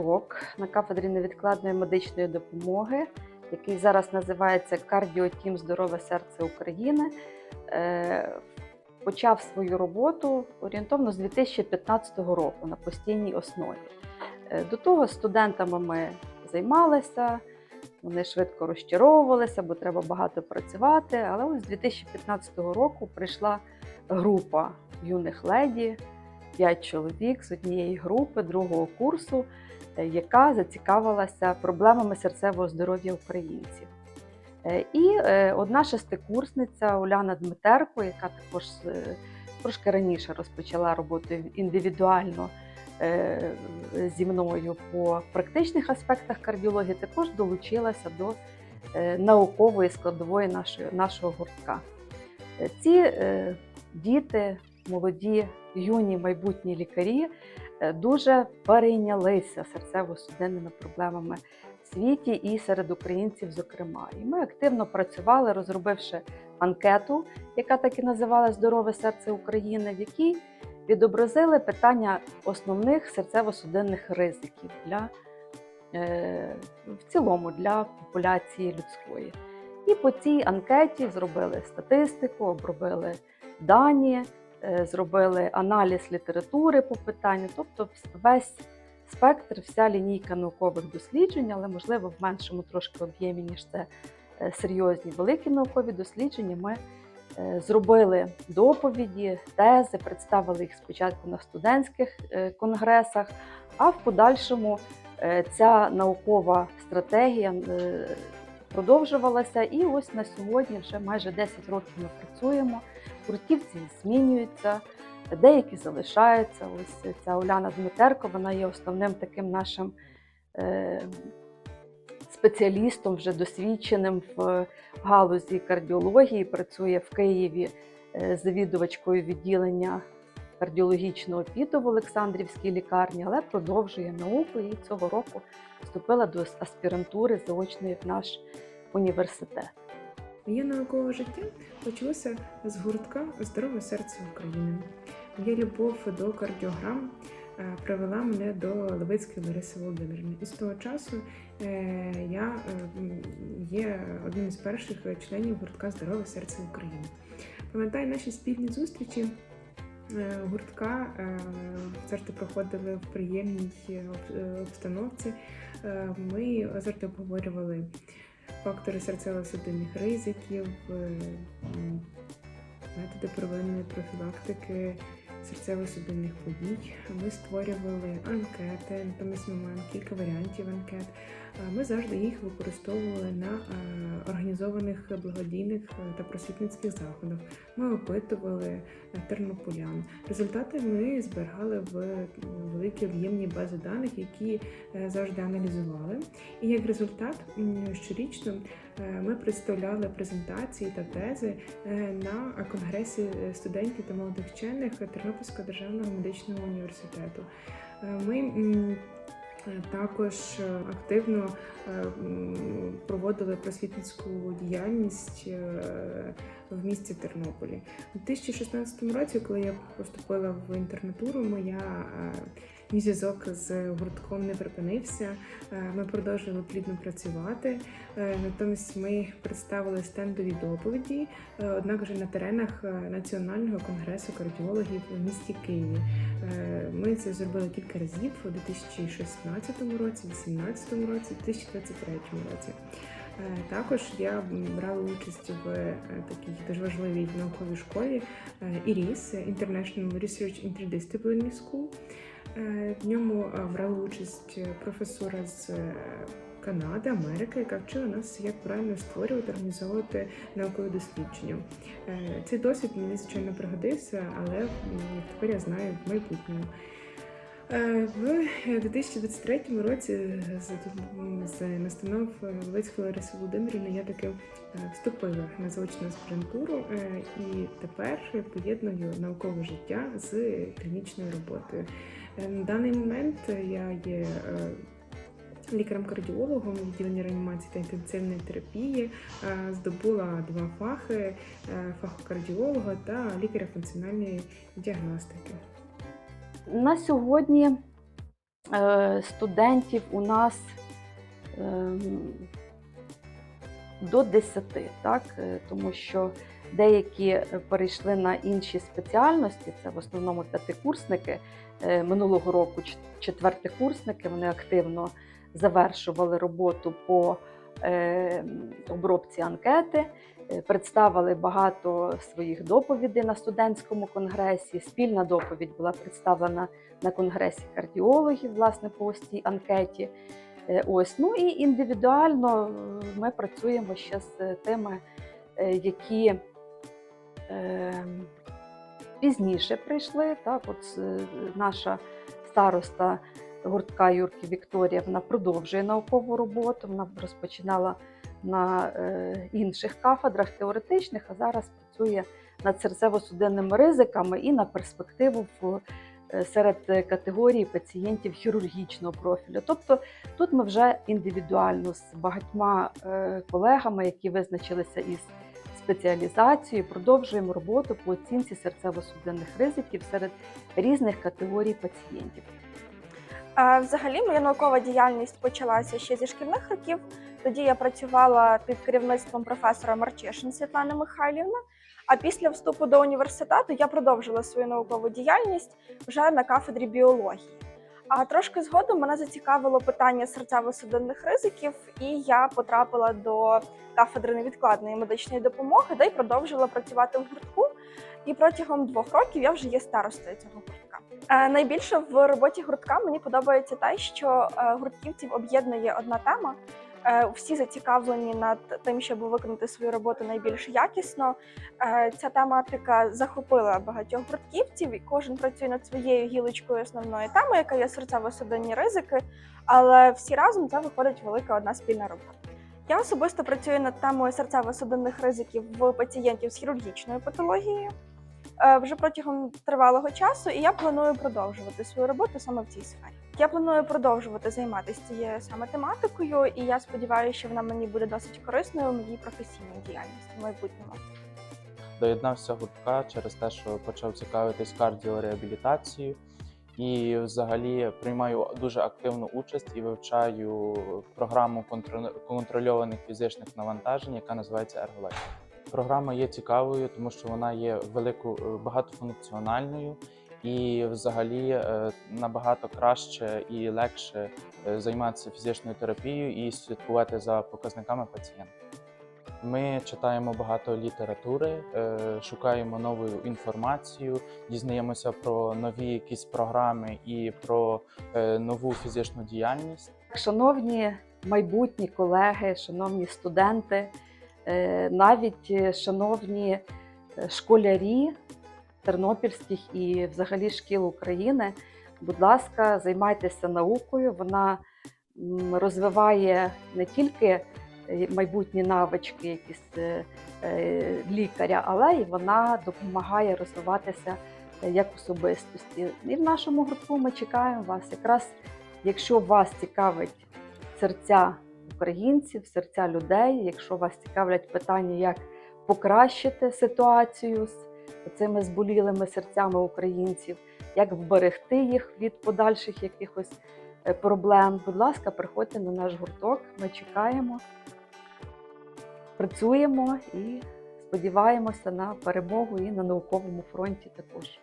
гурток на кафедрі невідкладної медичної допомоги, який зараз називається Кардіотім Здорове серце України. Е, Почав свою роботу орієнтовно з 2015 року на постійній основі. Е, До того студентами ми займалися, вони швидко розчаровувалися, бо треба багато працювати. Але ось з 2015 року прийшла група юних леді, 5 чоловік з однієї групи другого курсу, яка зацікавилася проблемами серцевого здоров'я українців. Е, І е, одна шестикурсниця Уляна Дмитерко, яка також е, трошки раніше розпочала роботу індивідуально е, зі мною по практичних аспектах кардіології, також долучилася до е, наукової складової нашої, нашого гуртка. Е, Ці е, діти, молоді, юні майбутні лікарі е, дуже перейнялися серцево-судинними проблемами в світі і серед українців, зокрема. І ми активно працювали, розробивши анкету, яка так і називалась Здорове серце України, в якій відобразили питання основних серцево-судинних ризиків для е, в цілому для популяції людської. І по цій анкеті зробили статистику, обробили дані, е, зробили аналіз літератури по питанню, тобто весь спектр, вся лінійка наукових досліджень, але можливо в меншому трошки об'ємі, ніж це е, серйозні великі наукові дослідження. Ми е, зробили доповіді, тези, представили їх спочатку на студентських е, конгресах, а в подальшому е, ця наукова стратегія е, продовжувалася. І ось на сьогодні вже майже 10 років ми працюємо. Гуртківці змінюються, деякі залишаються. Ось ця Уляна Дмитерко, вона є основним таким нашим е, спеціалістом, вже досвідченим в галузі кардіології. Працює в Києві е, завідувачкою відділення кардіологічного піду в Олександрівській лікарні, але продовжує науку і цього року вступила до аспірантури заочної в наш університет. Моє наукове життя почалося з гуртка Здорове серце України. Моя любов до кардіограм е, привела мене до Левицької Лариси Володимирівни. І з того часу е, я е, є одним із перших членів гуртка Здорове серце України. Пам'ятаю наші спільні зустрічі. Гуртка завжди проходили в приємній об- обстановці. Ми завжди обговорювали фактори серцево-судинних ризиків, е, методи первинної профілактики серцево-судинних подій. Ми створювали анкети, натомість ми маємо кілька варіантів анкет. Ми завжди їх використовували на е, організованих благодійних е, та просвітницьких заходах. Ми опитували е, тернополян. Результати ми зберігали в великій об'ємній базі даних, які завжди аналізували. І як результат, щорічно ми представляли презентації та тези на конгресі студентів та молодих вчених Тернопільського державного медичного університету. Е, Ми е, також е, активно проводили просвітницьку діяльність в місті Тернополі. У 2016 році, коли я поступила в інтернатуру, моя мій зв'язок з гуртком не припинився. Е, Ми продовжили плідно працювати. Е, Натомість ми представили стендові доповіді, е, однак вже на теренах Національного конгресу кардіологів у місті Києві. Ми це зробили кілька разів у 2016 році, 2018 році, 2023 році. Також я брала участь в такій дуже важливій науковій школі IRIS – International Research Interdisciplinary School. Е, В ньому е, брала участь професора з е, Канади, Америки, яка вчила нас, як правильно створювати, організовувати наукові дослідження. Е, Цей досвід мені звичайно пригодився, але тепер я знаю в майбутньому. Е, В 2023 році з, настанов Велицької Лариси Володимирівни я таки е, вступила на заочну аспірантуру е, і тепер поєдную наукове життя з клінічною роботою. Е, На даний момент я є е, лікарем-кардіологом відділення реанімації та інтенсивної терапії, е, здобула два фахи е, фаху кардіолога та лікаря функціональної діагностики. На сьогодні е, студентів у нас ем, до 10, так? е, тому що деякі е, перейшли на інші спеціальності, це в основному п'ятикурсники. Е, Минулого року четвертикурсники вони активно завершували роботу по е, обробці анкети, представили багато своїх доповідей на студентському конгресі. Спільна доповідь була представлена на конгресі кардіологів, власне, по цій анкеті. Ось ну і індивідуально ми працюємо ще з тими, які пізніше прийшли. Так, от е, наша староста гуртка Юрки Вікторія вона продовжує наукову роботу. Вона розпочинала на е, інших кафедрах теоретичних, а зараз працює над серцево-судинними ризиками і на перспективу в е, серед категорії пацієнтів хірургічного профілю. Тобто тут ми вже індивідуально з багатьма колегами, які визначилися із спеціалізацією, продовжуємо роботу по оцінці серцево-судинних ризиків серед різних категорій пацієнтів. Взагалі, моя наукова діяльність почалася ще зі шкільних років. Тоді я працювала під керівництвом професора Марчишин Світлани Михайлівни. А після вступу до університету я продовжила свою наукову діяльність вже на кафедрі біології. А трошки згодом мене зацікавило питання серцево-судинних ризиків, і я потрапила до кафедри невідкладної медичної допомоги, де й продовжила працювати в гуртку. І протягом двох років я вже є старостою цього гуртка. Е, Найбільше в роботі гуртка мені подобається те, що е, гуртківців об'єднує одна тема. Е, Всі зацікавлені над тим, щоб виконати свою роботу найбільш якісно. Е, Ця тематика захопила багатьох гуртківців, і кожен працює над своєю гілочкою основної теми, яка є серцево-судинні ризики. Але всі разом це виходить велика одна спільна робота. Я особисто працюю над темою серцево-судинних ризиків в пацієнтів з хірургічною патологією е, вже протягом тривалого часу, і я планую продовжувати свою роботу саме в цій сфері. Я планую продовжувати займатися цією саме тематикою, і я сподіваюся, що вона мені буде досить корисною у моїй професійній діяльності в майбутньому. доєднався гуртка через те, що почав цікавитись кардіореабілітацією. І взагалі приймаю дуже активну участь і вивчаю програму контрольованих фізичних навантажень, яка називається Ergolife. Програма є цікавою, тому що вона є велику е, багатофункціональною і взагалі е, набагато краще і легше е, займатися фізичною терапією і слідкувати за показниками пацієнта. Ми читаємо багато літератури, е, шукаємо нову інформацію, дізнаємося про нові якісь програми і про нову фізичну діяльність. Шановні майбутні колеги, шановні студенти, навіть шановні школярі тернопільських і взагалі шкіл України, будь ласка, займайтеся наукою. Вона розвиває не тільки е, майбутні навички якісь е, е, лікаря, але й вона допомагає розвиватися як особистості. І в нашому гуртку ми чекаємо вас. Якраз якщо вас цікавить серця українців, серця людей, якщо вас цікавлять питання, як покращити ситуацію з цими зболілими серцями українців, як вберегти їх від подальших якихось е, проблем, будь ласка, приходьте на наш гурток. Ми чекаємо, працюємо і сподіваємося на перемогу і на науковому фронті також.